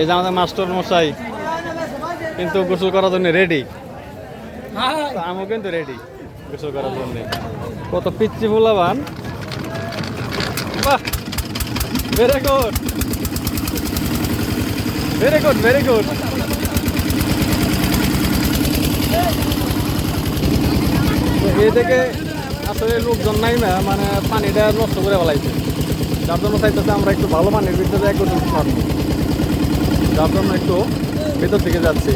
এই যে আমাদের মাস্টার মশাই কিন্তু গোসল করার জন্য রেডি আমিও কিন্তু রেডি গোসল করার জন্য। কত পিচ্ছি ফুলাবান। বাহ very good very good very good এই থেকে আসলে লোকজন নাই না মানে পানিটা নষ্ট করে ফেলাইছে। যার জন্য চাইতেছে আমরা একটু ভালো পানির ভিতরে একটু পারব যার একটু ভেতর থেকে যাচ্ছি।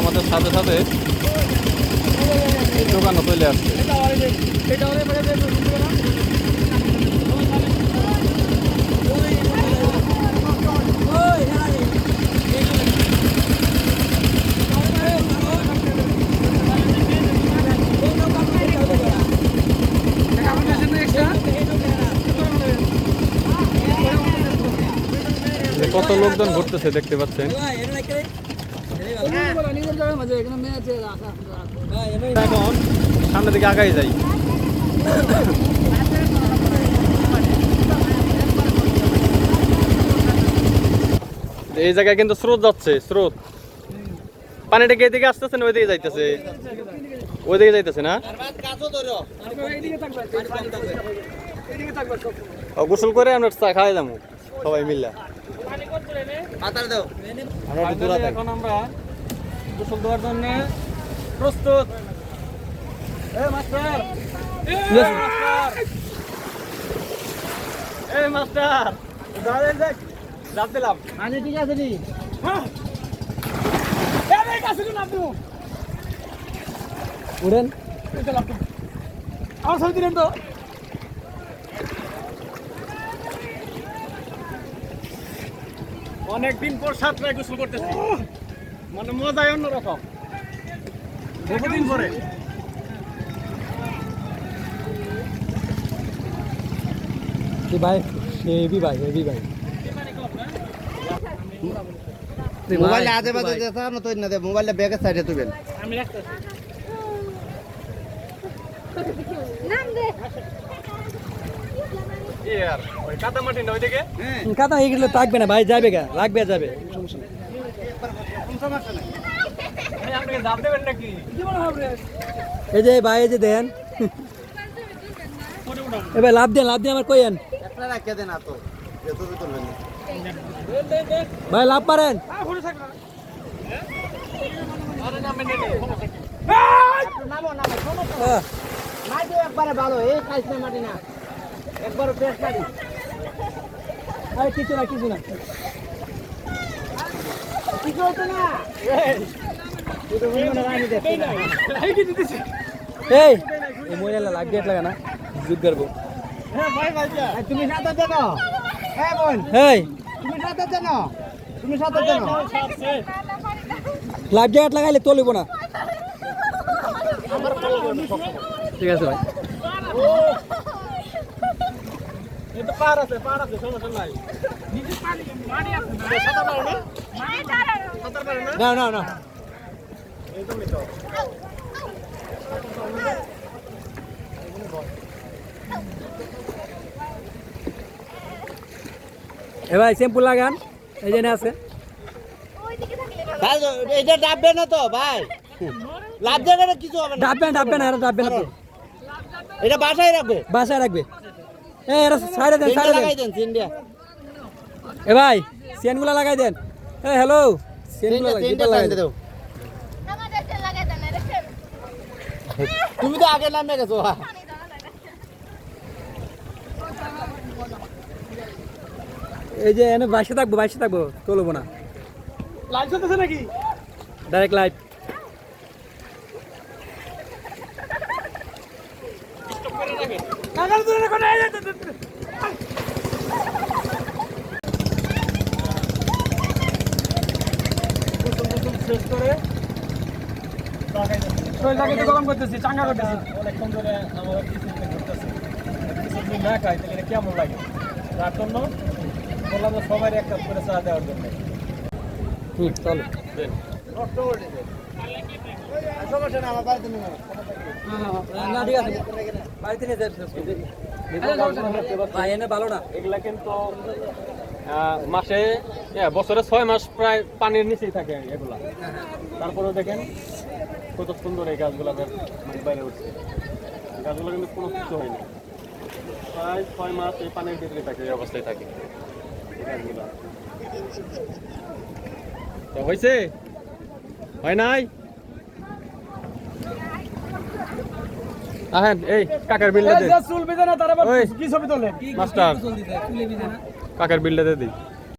আমাদের সাথে সাথে দোকানও চলে আসছে। কত লোকজন ঘুরতেছে দেখতে পাচ্ছেন? এখন সামনের দিকে আগাই যাই। এই জায়গায় কিন্তু স্রোত যাচ্ছে স্রোত। পানিটা কি এদিকে আসতেছে না ওইদিকে যাইতেছে? ওইদিকে যাইতেছে না? গোসল করে আমরা চা খাওয়াই যাব সবাই মিলে। এখন আমরা গোসল দেওয়ার জন্য প্রস্তুত। এ মাস্টার। এ মাস্টার। এ মাস্টার। দাঁড়ান দেখ। চাপ দিলাম। আরে ঠিক আছে নি? উড়েন। আমার ছবি দিলেন তো। অনেকদিন পর সাতটায় গোসল করতেছি। মানে মজাই অন্যরকম। বহুদিন পরে। ভাই? হেভি ভাই হেভি ভাই। মোবাইলে আজে বাজে দেখা না তো না দে মোবাইলে ব্যাগের সাইডে তুবেন আমি রাখতেছি। আর ওই কাদা মাটি না এগুলো থাকবে না ভাই যাবে গা লাগবে যাবে সমস্যা নেই। ভাই, আপনাকে দাম দেবেন নাকি? এই যে ভাই এই যে দেন। এ ভাই লাভ দেন লাভ দেন আমার কইেন। ভাই লাভ পারেন। নামো নামো একবারে ভালো এই কাইসনা মাটি না। একবারে ফ্রেশ মাটি আরে কিছু না কিছু না। কিছু হতো না? মনে না এই এই মোবাইলে লাগা না জুত করব তুমি সাঁতার জানো? হ্যাঁ বোন। এই তুমি সাঁতার জানো? তুমি সাঁতার জানো? লাগাইলে চলিব না। ঠিক আছে ভাই। তো পার আছে পার আছে সমস্যা নাই। সাঁতার পারো না? সাঁতার পারো না? না না না। একদমই তো। এ ভাই শ্যাম্পু লাগান। এই জন্য আছে। তো, এটা ডাববে না তো ভাই। লাভ জায়গাটা কিছু হবে না। ডাববেন ডাববেন আর ডাববেন আপনি এটা বাসায় রাখবে? বাসায় রাখবে। এ এরা সাইডে দেন তিনটা সাইডে লাগাই দেন দেন এ ভাই চেনগুলো লাগাই দেন। এ হ্যালো চেনগুলো লাগাই দেন তুমি তো আগে নামে গেছো এই যে এনে বাইশে থাকব বাইশে থাকব চলবো না। লাইট চলতেছে নাকি? ডাইরেক্ট লাইট শেষ করে শরীরটাকে গরম করতেছি চাঙ্গা করতেছি অনেকক্ষণ ধরে আমাদের কিছুদিন না খাই তাহলে কেমন লাগে তার জন্য বললাম সবাই এক কাপ করে চা দেওয়ার জন্য হুম চলো নষ্ট মাসে বছরে ছয় মাস প্রায় পানির নিচেই থাকে এগুলা তারপরে দেখেন কত সুন্দর এই গাছগুলা বাইরে উঠছে গাছগুলো কিন্তু কোনো কিছু হয়নি প্রায় ছয় মাস এই পানির ভিতরে থাকে এই অবস্থায় থাকে গাছগুলা হয়েছে হয় নাই? আহেন এই কাকের বিলটা দে। চুল বেঁধে না তারা আবার কি ছবি তোলে? মাস্টার কাকের বিলটা দে দিই